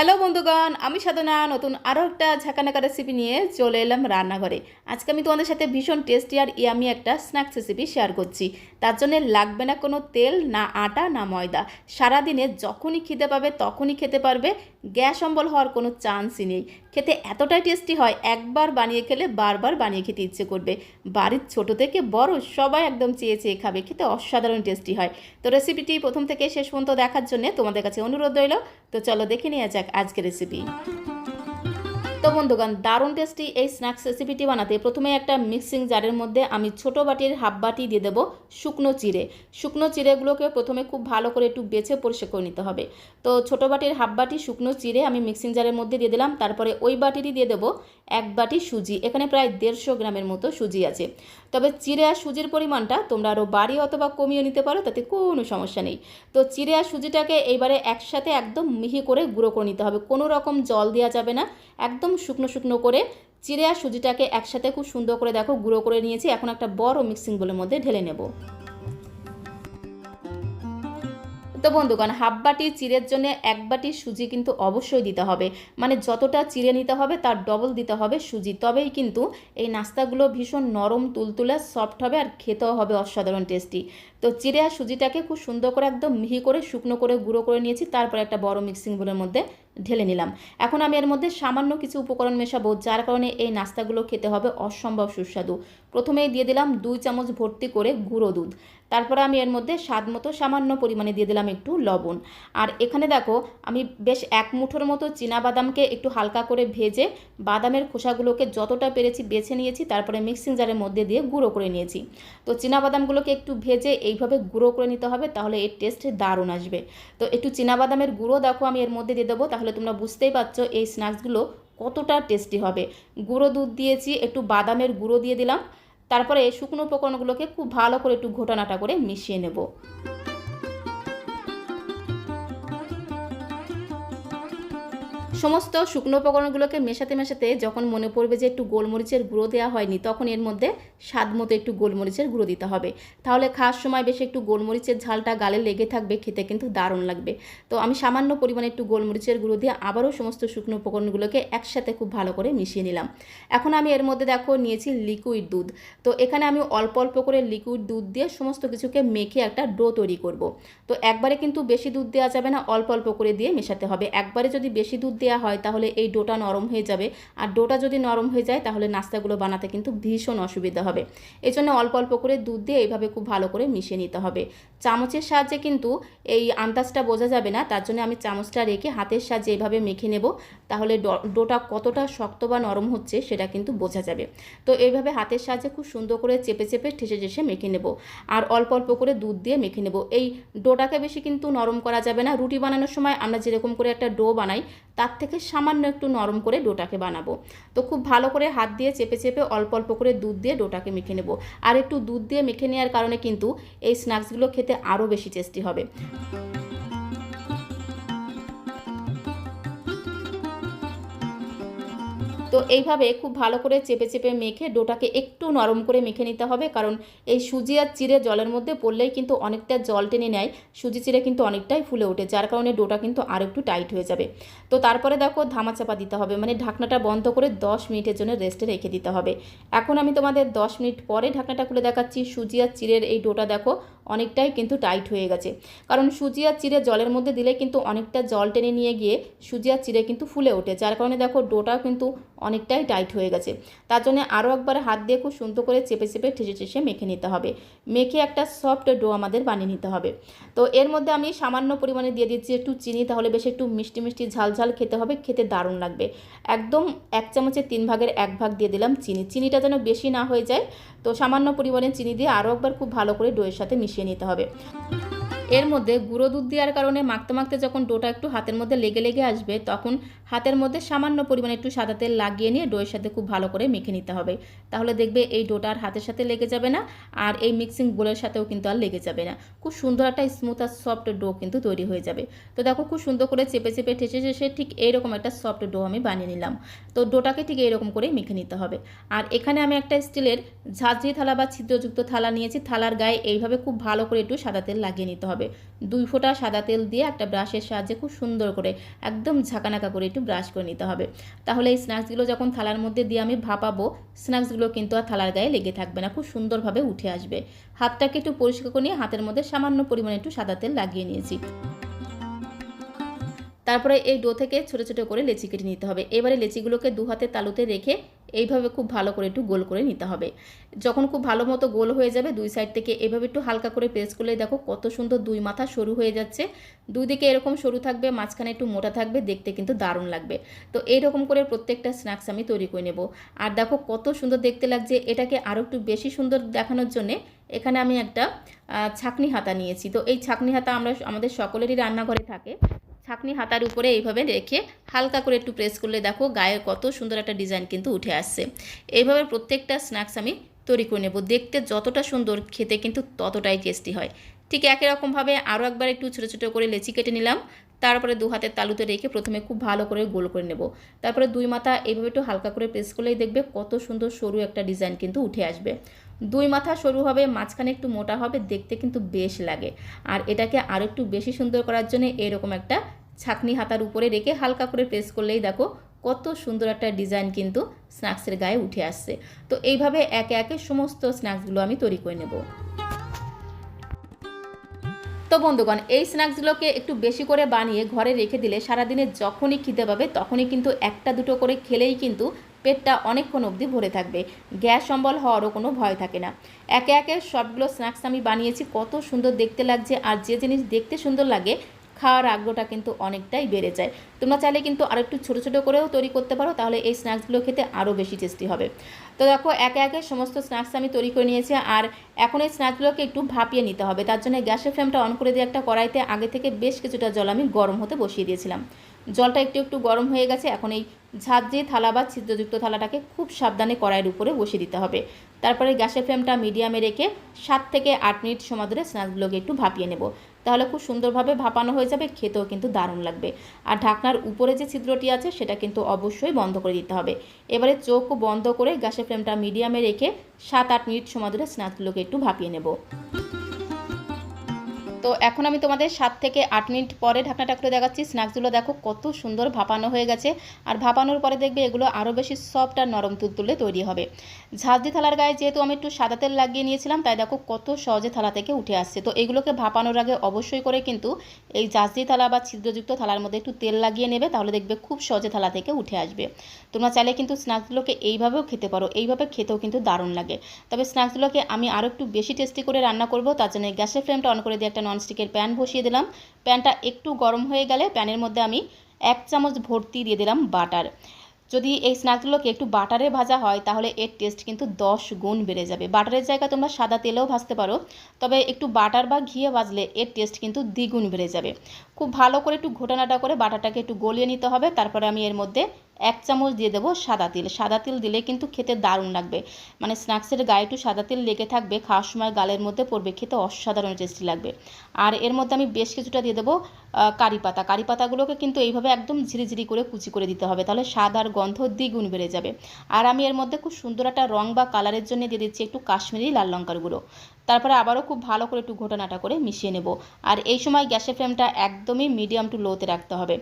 Hello বন্ধুগণ, আমি সাধনা, নতুন আরও একটা ঝাঁকানাকা রেসিপি নিয়ে চলে এলাম রান্নাঘরে। আজকে আমি তোমাদের সাথে ভীষণ টেস্টি আর ইয়ামি একটা স্ন্যাক্স রেসিপি শেয়ার করছি। তার জন্য লাগবে না কোনো তেল, না আটা, না ময়দা। সারাদিনে যখনই খিদে পাবে, তখনই খেতে পারবে। গ্যাস অম্বল হওয়ার কোনো চান্সই নেই। খেতে এতটাই টেস্টি হয়, একবার বানিয়ে খেলে বারবার বানিয়ে খেতে ইচ্ছে করবে। বাড়ির ছোট থেকে বড় সবাই একদম চেয়ে চেয়ে খাবে, খেতে অসাধারণ টেস্টি হয়। তো রেসিপিটি প্রথম থেকে শেষ পর্যন্ত দেখার জন্য তোমাদের কাছে অনুরোধ রইল। তো চলো দেখে নেওয়া যাক। আজকের রেসিপি তো বন্ধুগণ, দারুণ টেস্টি এই স্ন্যাক্স রেসিপিটি বানাতে প্রথমে একটা মিক্সিং জারের মধ্যে আমি ছোট বাটির হাফ বাটি দিয়ে দেবো শুকনো চিড়ে। শুকনো চিড়েগুলোকে প্রথমে খুব ভালো করে একটু বেছে পরিষ্কার করে নিতে হবে। তো ছোট বাটির হাফ বাটি শুকনো চিড়ে আমি মিক্সিং জারের মধ্যে দিয়ে দিলাম, তারপরে ওই বাটিটি দিয়ে দেবো এক বাটি সুজি। এখানে প্রায় দেড়শো গ্রামের মতো সুজি আছে। তবে চিড়ে আর সুজির পরিমাণটা তোমরা আরও বাড়ি অথবা কমিয়ে নিতে পারো, তাতে কোনো সমস্যা নেই। তো চিড়ে আর সুজিটাকে এইবারে একসাথে একদম মিহি করে গুঁড়ো করে নিতে হবে, কোনো রকম জল দেওয়া যাবে না। একদম শুকনো শুকনো করে চিড়ে আর সুজিটাকে একসাথে খুব সুন্দর করে দেখো, গুঁড়ো করে নিয়েছি। এখন একটা বড় মিক্সিং বোলের মধ্যে ঢেলে নেব। তো বন্ধুগণ, হাফ বাটি চিড়ের জন্য এক বাটি সুজি কিন্তু অবশ্যই দিতে হবে। মানে যতটা চিড়ে নিতে হবে, তার ডবল দিতে হবে সুজি। তবেই কিন্তু এই নাস্তাগুলো ভীষণ নরম, তুলতুলে সফট হবে আর খেতেও হবে অসাধারণ টেস্টি তো চিড়ে আর সুজিটাকে খুব সুন্দর করে একদম মিহি করে, শুকনো করে, গুঁড়ো করে নিয়েছি। তারপরে একটা বড় মিক্সিং বোলের মধ্যে ঢেলে নিলাম। এখন আমি এর মধ্যে সামান্য কিছু উপকরণ মেশাবো, যার কারণে এই নাস্তাগুলো খেতে হবে অসম্ভব সুস্বাদু। প্রথমেই দিয়ে দিলাম দুই চামচ ভর্তি করে গুঁড়ো দুধ। তারপরে আমি এর মধ্যে স্বাদ মতো সামান্য পরিমাণে দিয়ে দিলাম একটু লবণ। আর এখানে দেখো, আমি বেশ এক মুঠোর মতো বাদামকে একটু হালকা করে ভেজে বাদামের খোসাগুলোকে যতটা পেরেছি বেছে নিয়েছি, তারপরে মিক্সিং জারের মধ্যে দিয়ে গুঁড়ো করে নিয়েছি। তো বাদামগুলোকে একটু ভেজে এইভাবে গুঁড়ো করে নিতে হবে, তাহলে এর টেস্ট দারুণ আসবে। তো একটু বাদামের গুঁড়ো দেখো, আমি এর মধ্যে দিয়ে দেবো, তাহলে তোমরা বুঝতেই পারছ এই স্ন্যাক্সগুলো কতটা টেস্টি হবে। গুঁড়ো দুধ দিয়েছি, একটু বাদামের গুঁড়ো দিয়ে দিলাম। তারপরে শুকনো উপকরণগুলোকে খুব ভালো করে একটু ঘোটানাটা করে মিশিয়ে নেব। সমস্ত শুকনো উপকরণগুলোকে মেশাতে মেশাতে যখন মনে পড়বে যে একটু গোলমরিচের গুঁড়ো দেওয়া হয়নি, তখন এর মধ্যে স্বাদ মতো একটু গোলমরিচের গুঁড়ো দিতে হবে। তাহলে খাওয়ার সময় বেশি একটু গোলমরিচের ঝালটা গালে লেগে থাকবে, খেতে কিন্তু দারুণ লাগবে। তো আমি সামান্য পরিমাণে একটু গোলমরিচের গুঁড়ো দিয়ে আবারও সমস্ত শুকনো উপকরণগুলোকে একসাথে খুব ভালো করে মিশিয়ে নিলাম। এখন আমি এর মধ্যে দেখো নিয়েছি লিকুইড দুধ। তো এখানে আমি অল্প অল্প করে লিকুইড দুধ দিয়ে সমস্ত কিছুকে মেখে একটা ডো তৈরি করব। তো একবারে কিন্তু বেশি দুধ দেওয়া যাবে না, অল্প অল্প করে দিয়ে মেশাতে হবে। একবারে যদি বেশি দুধ দেওয়া হয়, তাহলে এই ডোটা নরম হয়ে যাবে। আর ডোটা যদি নরম হয়ে যায়, তাহলে নাস্তাগুলো বানাতে কিন্তু ভীষণ অসুবিধা হবে। এজন্য জন্য অল্প অল্প করে দুধ দিয়ে এইভাবে খুব ভালো করে মিশিয়ে নিতে হবে। চামচের সাহায্যে কিন্তু এই আন্দাজটা বোঝা যাবে না, তার জন্য আমি চামচটা রেখে হাতের সাহায্যে এইভাবে মেখে নেব, তাহলে ডোটা কতটা শক্ত বা নরম হচ্ছে সেটা কিন্তু বোঝা যাবে। তো এইভাবে হাতের সাহায্যে খুব সুন্দর করে চেপে চেপে ঠেসে ঠেসে মেখে নেব, আর অল্প অল্প করে দুধ দিয়ে মেখে নেব। এই ডোটাকে বেশি কিন্তু নরম করা যাবে না, রুটি বানানোর সময় আমরা যেরকম করে একটা ডো বানাই, তার থেকে সামান্য একটু নরম করে ডোটাকে বানাবো। তো খুব ভালো করে হাত দিয়ে চেপে চেপে অল্প অল্প করে দুধ দিয়ে ডোটাকে মেখে নেব। আর একটু দুধ দিয়ে মেখে নেওয়ার কারণে কিন্তু এই স্ন্যাক্সগুলো খেতে আরও বেশি টেস্টি হবে। তো এইভাবে খুব ভালো করে চেপে চেপে মেখে ডোটাকে একটু নরম করে মেখে নিতে হবে, কারণ এই সুজি আর চিড়ে জলের মধ্যে পড়লেই কিন্তু অনেকটা জল টেনে নেয়, সুজি চিড়ে কিন্তু অনেকটাই ফুলে ওঠে, যার কারণে ডোটা কিন্তু আর একটু টাইট হয়ে যাবে। তো তারপরে দেখো ধামাচাপা দিতে হবে মানে ঢাকনাটা বন্ধ করে দশ মিনিটের জন্য রেস্টে রেখে দিতে হবে। এখন আমি তোমাদের দশ মিনিট পরে ঢাকনাটা খুলে দেখাচ্ছি, সুজি আর চিড়ের এই ডোটা দেখো অনেকটাই কিন্তু টাইট হয়ে গেছে। কারণ সুজি আর চিড়ে জলের মধ্যে দিলে কিন্তু অনেকটা জল টেনে নিয়ে গিয়ে সুজি আর চিড়ে কিন্তু ফুলে ওঠে, যার কারণে দেখো ডোটাও কিন্তু অনেকটাই টাইট হয়ে গেছে। তার জন্য আরও একবার হাত দিয়ে খুব সুন্দর করে চেপে চেপে ঠেসে ঠেসে মেখে নিতে হবে। মেখে একটা সফট ডো আমাদের বানিয়ে নিতে হবে। তো এর মধ্যে আমি সামান্য পরিমাণে দিয়ে দিচ্ছি একটু চিনি, তাহলে বেশ একটু মিষ্টি মিষ্টি ঝাল ঝাল খেতে হবে, খেতে দারুণ লাগবে। একদম এক চামচের তিন ভাগের এক ভাগ দিয়ে দিলাম চিনি। চিনিটা যেন বেশি না হয়ে যায়, তো সামান্য পরিমাণে চিনি দিয়ে আরও একবার খুব ভালো করে ডোয়ের সাথে মিশিয়ে নিতে হবে। এর মধ্যে গুঁড়ো দুধ দেওয়ার কারণে মাখতে মাখতে যখন ডোটা একটু হাতের মধ্যে লেগে লেগে আসবে, তখন হাতের মধ্যে সামান্য পরিমাণে একটু সাদা তেল লাগিয়ে নিয়ে ডোয়ের সাথে খুব ভালো করে মেখে নিতে হবে। তাহলে দেখবে এই ডোটা আর হাতের সাথে লেগে যাবে না, আর এই মিক্সিং বোলের সাথেও কিন্তু আর লেগে যাবে না। খুব সুন্দর একটা স্মুথ আর সফট ডো কিন্তু তৈরি হয়ে যাবে। তো দেখো খুব সুন্দর করে চেপে চেপে, ঠেসে ঠেসে ঠিক এইরকম একটা সফট ডো আমি বানিয়ে নিলাম। তো ডোটাকে ঠিক এইরকম করে মেখে নিতে হবে। আর এখানে আমি একটা স্টিলের ঝাঁঝরি থালা বা ছিদ্রযুক্ত থালা নিয়েছি। থালার গায়ে এইভাবে খুব ভালো করে একটু সাদা তেল লাগিয়ে নিতে হবে হবে। দুই ফোঁটা সাদা তেল দিয়ে একটা ব্রাশের সাহায্যে খুব সুন্দর করে, একদম ঝাঁকানাকা করে একটু ব্রাশ করে নিতে হবে। তাহলে এই স্ন্যাক্সগুলো যখন থালার মধ্যে দিয়ে আমি ভাপাবো, স্ন্যাক্সগুলো কিন্তু আর থালার গায়ে লেগে থাকবে না, খুব সুন্দরভাবে উঠে আসবে। হাতটাকে একটু পরিষ্কার করে নিয়ে হাতের মধ্যে সামান্য পরিমাণে একটু সাদা তেল লাগিয়ে নিয়েছি। তারপরে এই ডো থেকে ছোটো ছোটো করে লেচি কেটে নিতে হবে। এবারে লেচিগুলোকে দু হাতে তালুতে রেখে এইভাবে খুব ভালো করে একটু গোল করে নিতে হবে। যখন খুব ভালো মতো গোল হয়ে যাবে, দুই সাইড থেকে এভাবে একটু হালকা করে প্রেস করলে দেখো কত সুন্দর দুই মাথা সরু হয়ে যাচ্ছে। দুই দিকে এরকম সরু থাকবে, মাঝখানে একটু মোটা থাকবে, দেখতে কিন্তু দারুণ লাগবে। তো এইরকম করে প্রত্যেকটা স্ন্যাক্স আমি তৈরি করে নেব। আর দেখো কত সুন্দর দেখতে লাগছে, এটাকে আরও একটু বেশি সুন্দর দেখানোর জন্যে এখানে আমি একটা ছাকনি হাতা নিয়েছি। তো এই ছাকনি হাতা আমরা আমাদের সকলেরই রান্নাঘরে থাকে। ছাকনি হাতার উপরে এইভাবে রেখে হালকা করে একটু প্রেস করলে দেখো গায়ে কত সুন্দর একটা ডিজাইন কিন্তু উঠে আসছে। এইভাবে প্রত্যেকটা স্ন্যাক্স আমি তৈরি করে নেব। দেখতে যতটা সুন্দর, খেতে কিন্তু ততটাই টেস্টি হয়। ঠিক একই রকমভাবে আরও একবার একটু ছোটো ছোটো করে লেচি কেটে নিলাম। তারপরে দু হাতের তালুতে রেখে প্রথমে খুব ভালো করে গোল করে নেব। তারপরে দুই মাথা এইভাবে একটু হালকা করে প্রেস করলেই দেখবে কত সুন্দর সরু একটা ডিজাইন কিন্তু উঠে আসবে। দুই মাথা সরু হবে, মাঝখানে একটু মোটা হবে, দেখতে কিন্তু বেশ লাগে। আর এটাকে আরও একটু বেশি সুন্দর করার জন্য এরকম একটা ছাকনি হাতার উপরে রেখে হালকা করে প্রেস করলেই দেখো কত সুন্দর একটা ডিজাইন কিন্তু স্ন্যাক্সের গায়ে উঠে আসছে। তো এইভাবে একে একে সমস্ত স্ন্যাক্সগুলো আমি তৈরি করে নেব। তো বন্ধুগণ, এই স্ন্যাক্সগুলোকে একটু বেশি করে বানিয়ে ঘরে রেখে দিলে সারাদিনে যখনই খিদে পাবে তখনই কিন্তু একটা দুটো করে খেলেই কিন্তু পেটটা অনেকক্ষণ অবধি ভরে থাকবে। গ্যাস অম্বল হওয়ারও কোনো ভয় থাকে না। একে একে সবগুলো স্ন্যাক্স আমি বানিয়েছি, কত সুন্দর দেখতে লাগছে আর যে জিনিস দেখতে সুন্দর লাগে খাওয়ার আগ্রহটা কিন্তু অনেকটাই বেড়ে যায়। তোমরা চাইলে কিন্তু আরেকটু ছোটো ছোটো করেও তৈরি করতে পারো, তাহলে এই স্ন্যাক্সগুলো খেতে আরও বেশি টেস্টি হবে। তো দেখো, একে একে সমস্ত স্ন্যাক্স আমি তৈরি করে নিয়েছি আর এখন এই স্ন্যাক্সগুলোকে একটু ভাপিয়ে নিতে হবে। তার জন্য গ্যাসের ফ্লেমটা অন করে দিয়ে একটা কড়াইতে আগে থেকে বেশ কিছুটা জল আমি গরম হতে বসিয়ে দিয়েছিলাম। জলটা একটু একটু গরম হয়ে গেছে, এখন এই ঝাঁঝে থালা বা ছিদ্রযুক্ত থালাটাকে খুব সাবধানে কড়াইয়ের উপরে বসিয়ে দিতে হবে। তারপরে গ্যাসের ফ্লেমটা মিডিয়ামে রেখে সাত থেকে আট মিনিট সময় ধরে স্ন্যাক্সগুলোকে একটু ভাপিয়ে নেব। তাহলে খুব সুন্দরভাবে ভাপানো হয়ে যাবে, খেতেও কিন্তু দারুণ লাগবে। আর ঢাকনার উপরে যে ছিদ্রটি আছে, সেটা কিন্তু অবশ্যই বন্ধ করে দিতে হবে। এবারে চোখ বন্ধ করে গ্যাসের ফ্লেমটা মিডিয়ামে রেখে সাত আট মিনিট সময় ধরে স্ন্যাক্সগুলোকে একটু ভাপিয়ে নেব। তো এখন আমি তোমাদের সাত থেকে আট মিনিট পরে ঢাকনাটা খুলে দেখাচ্ছি। স্ন্যাক্সগুলো দেখো, কত সুন্দর ভাপানো হয়ে গেছে। আর ভাপানোর পরে দেখবে এগুলো আরও বেশি সফট আর নরম তুলতুলে তৈরি হবে। ঝাঁঝদি থালার গায়ে যেহেতু আমি একটু সাদা তেল লাগিয়ে নিয়েছিলাম, তাই দেখো কত সহজে থালা থেকে উঠে আসছে। তো এগুলোকে ভাপানোর আগে অবশ্যই করে কিন্তু এই ঝাঁঝদি থালা বা ছিদ্রযুক্ত থালার মধ্যে একটু তেল লাগিয়ে নেবে, তাহলে দেখবে খুব সহজে থালা থেকে উঠে আসবে। তোমরা চাইলে কিন্তু স্ন্যাক্সগুলোকে এইভাবেও খেতে পারো, এইভাবে খেতেও কিন্তু দারুণ লাগে। তবে স্ন্যাক্সগুলোকে আমি আরও একটু বেশি টেস্টি করে রান্না করব, তার জন্য গ্যাসের ফ্লেমটা অন করে দিয়ে একটা ননস্টিকের প্যান বসিয়ে দিলাম। প্যানটা একটু গরম হয়ে গেলে প্যানের মধ্যে আমি এক চামচ ভর্তি দিয়ে দিলাম বাটার। যদি এই স্ন্যাক্সগুলোকে একটু বাটারে ভাজা হয়, তাহলে এর টেস্ট কিন্তু দশ গুণ বেড়ে যাবে। বাটারের জায়গায় তোমরা সাদা তেলেও ভাজতে পারো, তবে একটু বাটার বা ঘিয়ে ভাজলে এর টেস্ট কিন্তু দ্বিগুণ বেড়ে যাবে। খুব ভালো করে একটু ঘোটানাটা করে বাটারটাকে একটু গলিয়ে নিতে হবে, তারপরে আমি এর মধ্যে এক চামচ দিয়ে দেবো সাদা তিল। সাদা তিল দিলে কিন্তু খেতে দারুণ লাগবে। মানে স্ন্যাক্সের গায়ে একটু সাদা তিল লেগে থাকবে, খাওয়ার সময় গালের মধ্যে পড়বে, খেতে অসাধারণ টেস্টি লাগবে। আর এর মধ্যে আমি বেশ কিছুটা দিয়ে দেবো কারি পাতা। কারি পাতাগুলোকে কিন্তু এইভাবে একদম ঝিরিঝিরি করে কুচি করে দিতে হবে, তাহলে স্বাদ আর গন্ধ দ্বিগুণ বেড়ে যাবে। আর আমি এর মধ্যে খুব সুন্দর একটা রং বা কালারের জন্য দিয়ে দিচ্ছি একটু কাশ্মীরি লাল লঙ্কার গুঁড়ো। তারপরে আবারও খুব ভালো করে একটু ঘোটানাটা করে মিশিয়ে নেব। আর এই সময় গ্যাসের ফ্লেমটা একদমই মিডিয়াম টু লোতে রাখতে হবে।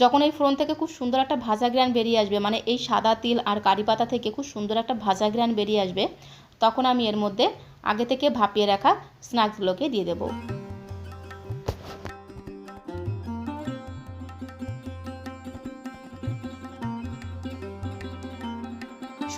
যখন এই ফোড়ন থেকে খুব সুন্দর একটা ভাজা গ্রান বেরিয়ে আসবে মানে এই সাদা তিল আর কারি পাতা থেকে খুব সুন্দর একটা ভাজা গ্রান বেরিয়ে আসবে, তখন আমি এর মধ্যে আগে থেকে ভাপিয়ে রাখা স্ন্যাক্সগুলোকে দিয়ে দেবো।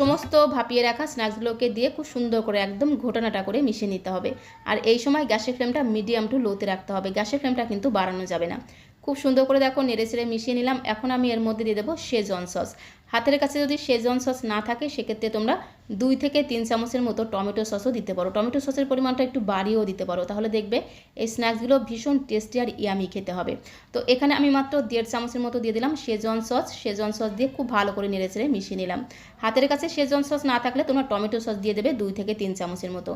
সমস্ত ভাপিয়ে রাখা স্ন্যাক্সগুলোকে দিয়ে খুব সুন্দর করে একদম ঘটনাটা করে মিশিয়ে নিতে হবে। আর এই সময় গ্যাসের ফ্লেমটা মিডিয়াম টু লোতে রাখতে হবে। গ্যাসের ফ্লেমটা কিন্তু বাড়ানো যাবে না। খুব সুন্দর করে দেখো, নেড়ে চেড়ে মিশিয়ে নিলাম। এখন আমি এর মধ্যে দিয়ে দেবো শেজন সস। হাতের কাছে যদি শেজন সস না থাকে, সেক্ষেত্রে তোমরা দুই থেকে তিন চামচের মতো টমেটো সসও দিতে পারো। টমেটো সসের পরিমাণটা একটু বাড়িয়েও দিতে পারো। তাহলে দেখবে এই স্ন্যাক্সগুলো ভীষণ টেস্টি আর ইয়ামি খেতে হবে। তো এখানে আমি মাত্র দেড় চামচের মতো দিয়ে দিলাম শেজন সস। শেজন সস দিয়ে খুব ভালো করে নেড়ে চেড়ে মিশিয়ে নিলাম। হাতের কাছে শেজন সস না থাকলে তোমরা টমেটো সস দিয়ে দেবে দুই থেকে তিন চামচের মতো।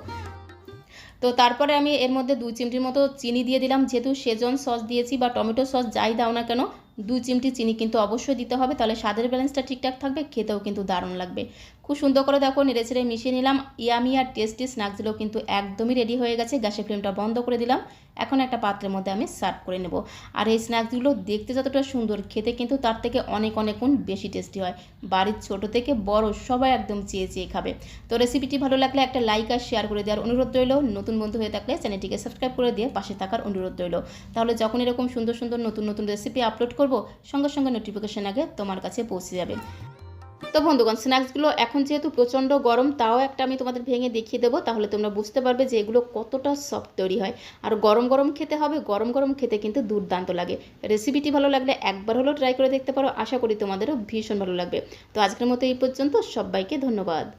তো তারপরে আমি এর মধ্যে দুই চিমটির মতো চিনি দিয়ে দিলাম। যেহেতু সেজন সস দিয়েছি বা টমেটো সস যাই দাও না কেন দুই চিমটি চিনি কিন্তু অবশ্যই দিতে হবে। তাহলে স্বাদের ব্যালেন্সটা ঠিকঠাক থাকবে, খেতেও কিন্তু দারুণ লাগবে। খুব সুন্দর করে দেখো, নেড়ে ছেড়ে মিশিয়ে নিলাম। ইয়ামি আর টেস্টি স্ন্যাক্সগুলো কিন্তু একদমই রেডি হয়ে গেছে। গ্যাসের ফ্লেমটা বন্ধ করে দিলাম। এখন একটা পাত্রের মধ্যে আমি সার্ভ করে নেব। আর এই স্ন্যাক্সগুলো দেখতে যতটা সুন্দর, খেতে কিন্তু তার থেকে অনেক অনেক গুণ বেশি টেস্টি হয়। বাড়ির ছোট থেকে বড় সবাই একদম চেয়ে চেয়ে খাবে। তো রেসিপিটি ভালো লাগলে একটা লাইক আর শেয়ার করে দেওয়ার অনুরোধ রইল। নতুন বন্ধু হয়ে থাকলে চ্যানেলটিকে সাবস্ক্রাইব করে দিয়ে পাশে থাকার অনুরোধ রইল। তাহলে যখন এরকম সুন্দর সুন্দর নতুন নতুন রেসিপি আপলোড করব, সঙ্গে সঙ্গে নোটিফিকেশন আগে তোমার কাছে পৌঁছে যাবে। তো বন্ধুগণ, স্ন্যাক্সগুলো এখন যেহেতু প্রচণ্ড গরম, তাও একটা আমি তোমাদের ভেঙে দেখিয়ে দেবো, তাহলে তোমরা বুঝতে পারবে যে এগুলো কতটা সফট তৈরি হয়। আর গরম গরম খেতে হবে, গরম গরম খেতে কিন্তু দুর্দান্ত লাগে। রেসিপিটি ভালো লাগলে একবার হলেও ট্রাই করে দেখতে পারো, আশা করি তোমাদেরও ভীষণ ভালো লাগবে। তো আজকের মতো এই পর্যন্ত, সবাইকে ধন্যবাদ।